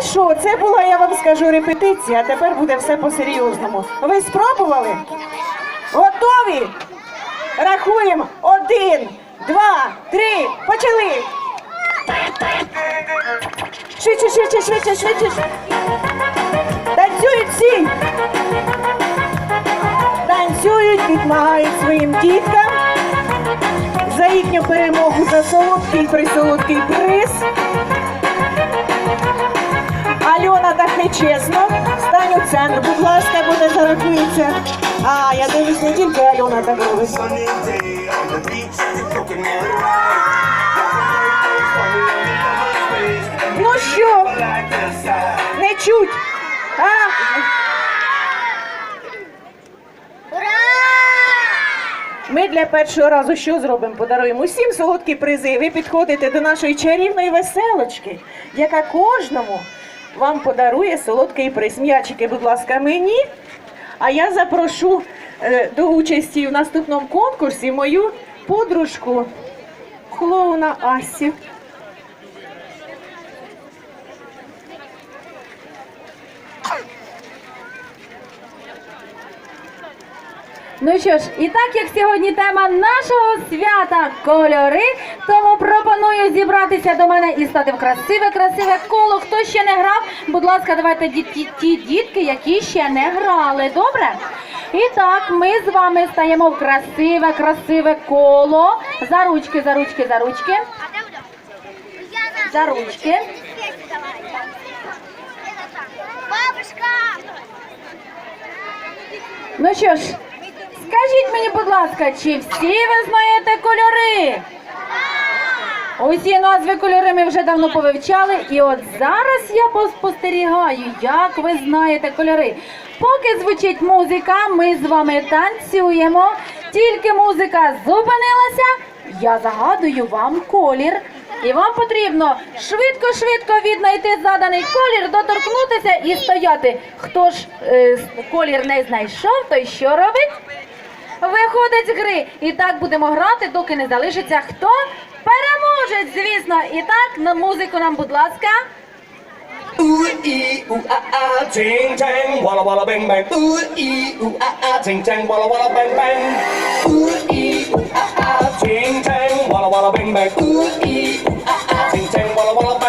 що, це була, я вам скажу, репетиція, а тепер буде все по-серйозному. Ви спробували? Готові? Рахуємо. Один, два, три, почали. Швидше, швидше, швидше, швидше. Танцюють всі. Танцюють, відмагають своїм діткам за їхню перемогу за солодкий присолодкий приз. Альона так нечесно. Стань у центр, будь ласка, буде зарахується. А, я дивлюсь, не тільки Альона coconut Ну що, не чуть? А? Ми для першого разу що зробимо? Подаруємо усім солодкі призи. Ви підходите до нашої чарівної веселочки, яка кожному вам подарує солодкий приз. М'ячики, будь ласка, мені. А я запрошу е, до участі в наступному конкурсі мою подружку клоуна Асі. Ну що ж, і так як сьогодні тема нашого свята кольори, тому пропоную зібратися до мене і стати в красиве, красиве коло. Хто ще не грав, будь ласка, давайте ді- ті, ті дітки, які ще не грали. Добре? І так, ми з вами стаємо в красиве, красиве коло. За ручки, за ручки, за ручки. За ручки. Бабушка! Ну що ж, скажіть мені, будь ласка, чи всі ви знаєте кольори? Усі назви кольори ми вже давно повивчали, і от зараз я поспостерігаю, як ви знаєте кольори. Поки звучить музика, ми з вами танцюємо. Тільки музика зупинилася, я загадую вам колір. І вам потрібно швидко-швидко віднайти заданий колір, доторкнутися і стояти. Хто ж е, колір не знайшов, той що робить? Виходить з гри. І так будемо грати, доки не залишиться хто? Переможець, звісно. І так, на музику нам, будь ласка. Ooh ee ooh ah ah, ting tang, walla walla bang bang. Ooh ee ooh ah ah, ting tang, walla walla bang bang. Ooh ee ooh ah ah, ting tang, walla walla bang bang. Ooh ee ooh ah ah, ting tang, walla walla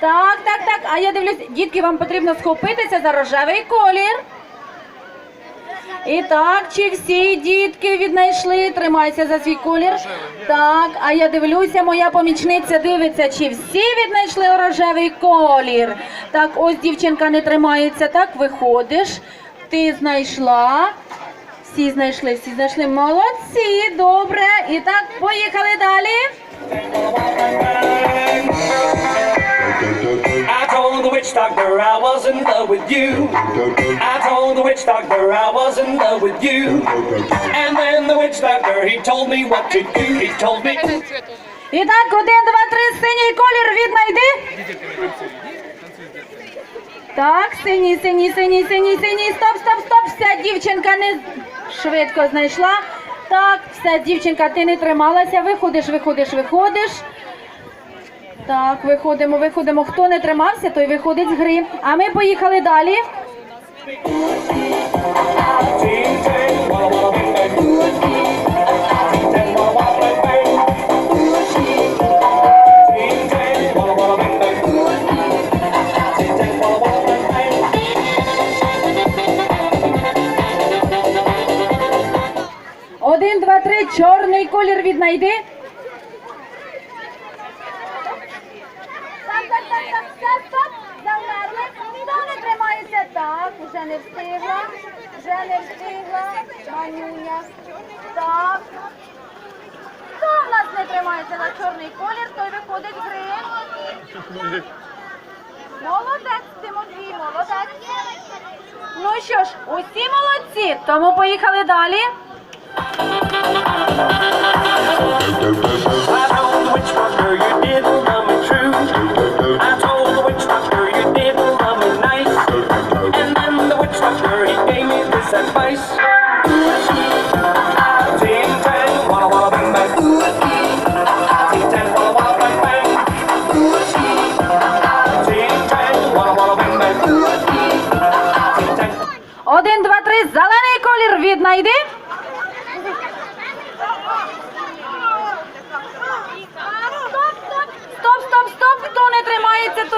Так, так, так. А я дивлюсь, дітки, вам потрібно схопитися за рожевий колір. І так, чи всі дітки віднайшли, тримайся за свій колір. Так, а я дивлюся, моя помічниця дивиться, чи всі віднайшли рожевий колір. Так, ось дівчинка не тримається, так, виходиш. Ти знайшла. Всі знайшли, всі знайшли. Молодці, добре. І так, поїхали далі. I told the witch doctor I was in love you. I told the witch doctor I was in love you. І так, один, два, три, синій колір віднайди. Так, синій, синій, синій, синій, синій. Стоп, стоп, стоп. Вся дівчинка не швидко знайшла. Так, все, дівчинка, ти не трималася. Виходиш, виходиш, виходиш. Так, виходимо, виходимо. Хто не тримався, той виходить з гри. А ми поїхали далі. Ting tang, walla walla bang bang. Ting tang, walla walla bang bang. Ting tang, walla walla bang bang. Ting tang, walla walla bang bang. Один, два, три, чорний колір віднайди. Так, так, так, так, стоп, стоп, замерли. Хто не тримається? Вже не встигла, вже не встигла, манюня. Так. Хто в нас не тримається на чорний колір, той виходить з гри. Молодець, Тимофій, молодець. Ну що ж, усі молодці, тому поїхали далі. I told the witch doctor you didn't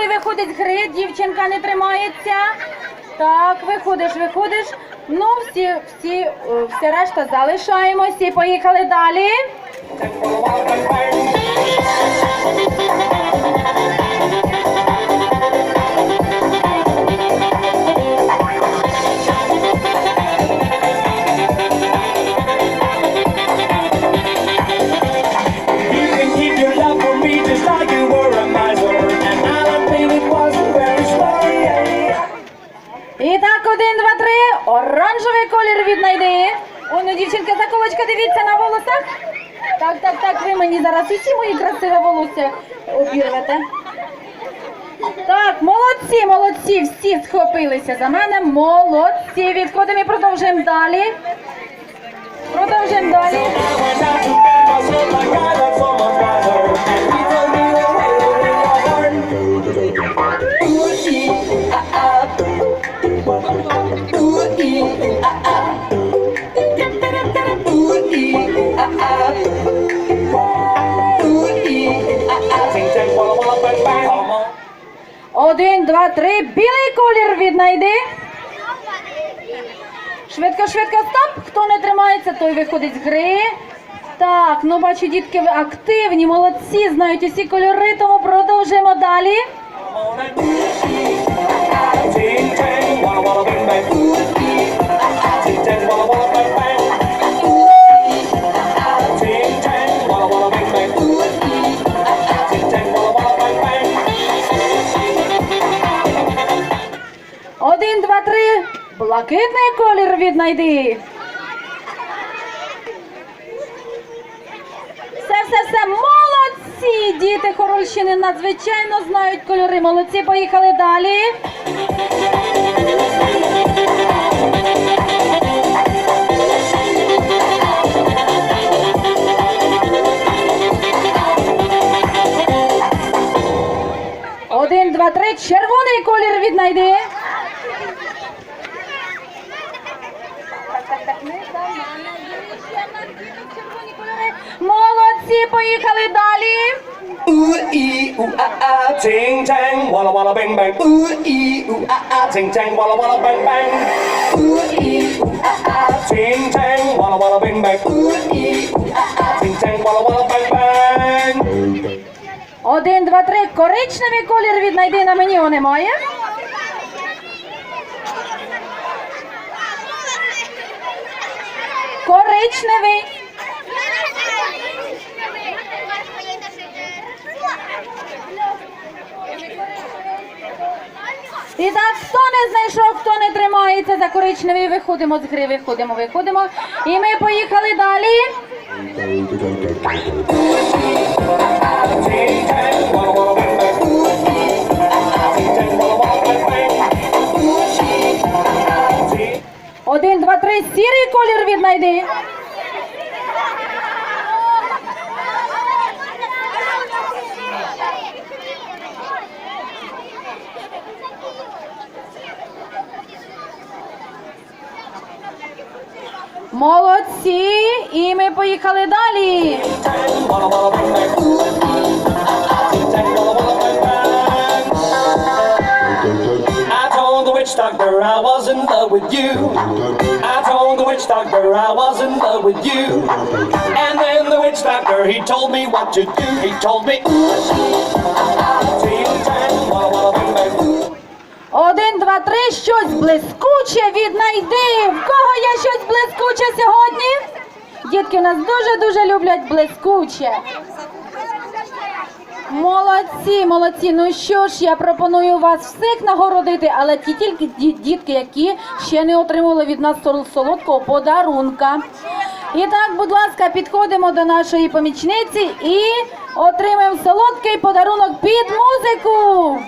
той виходить з гри, дівчинка не тримається. Так, виходиш, виходиш. Ну, всі, всі, е, всі решта залишаємося і поїхали далі. Оранжевий колір віднайди. О, ну, дівчинка, заколочка, дивіться на волосах. Так, так, так, ви мені зараз усі мої красиве волосся обірвете. Так, молодці, молодці, всі схопилися за мене. Молодці. Відходимо і продовжуємо далі. Продовжуємо далі. Один, два, три. Білий колір віднайди. Швидко, швидко, стоп. Хто не тримається, той виходить з гри. Так, ну бачу, дітки, ви активні, молодці, знають усі кольори, тому продовжуємо далі. Блакитний колір віднайди. Все, все, все, молодці! Діти Хорольщини надзвичайно знають кольори. Молодці, поїхали далі. Один, два, три. Червоний колір віднайди. Молодці, поїхали далі. Ooh ee ooh ah ah, ting tang, walla walla bang bang. Ooh ee ooh ah ah, ting tang, walla walla bang bang. Ooh ee ooh ah ah, ting tang, walla walla bang bang. Ooh ee ooh ah ah, ting tang, walla walla bang bang. Один, два, три. Коричневий колір віднайди на мені його немає. Коричневий. І так, хто не знайшов, хто не тримається за коричневий, виходимо з гри, виходимо, виходимо. І ми поїхали далі. Один, два, три. Сірий колір віднайди. Молодці! І ми поїхали далі. Doctor I was in love with you. I told the witch doctor I was in love with you. And then the witch doctor he told me what to do. He told me, ah, ah. Один, два, три, щось блискуче віднайди. В кого є щось блискуче сьогодні? Дітки нас дуже-дуже люблять блискуче. Молодці, молодці. Ну що ж, я пропоную вас всіх нагородити, але ті тільки ді- дітки, які ще не отримали від нас сол- солодкого подарунка. І так, будь ласка, підходимо до нашої помічниці і отримаємо солодкий подарунок під музику.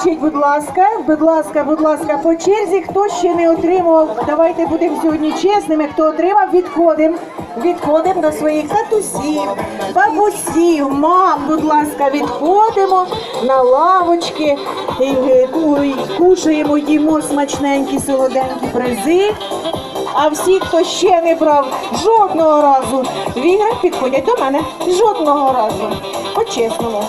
Затопчіть, будь ласка. Будь ласка, будь ласка, по черзі, хто ще не отримував, давайте будемо сьогодні чесними. Хто отримав, відходимо. Відходимо до своїх татусів, бабусів, мам, будь ласка, відходимо на лавочки, і, кушаємо, їмо смачненькі, солоденькі призи. А всі, хто ще не брав жодного разу в підходять до мене. Жодного разу. По-чесному.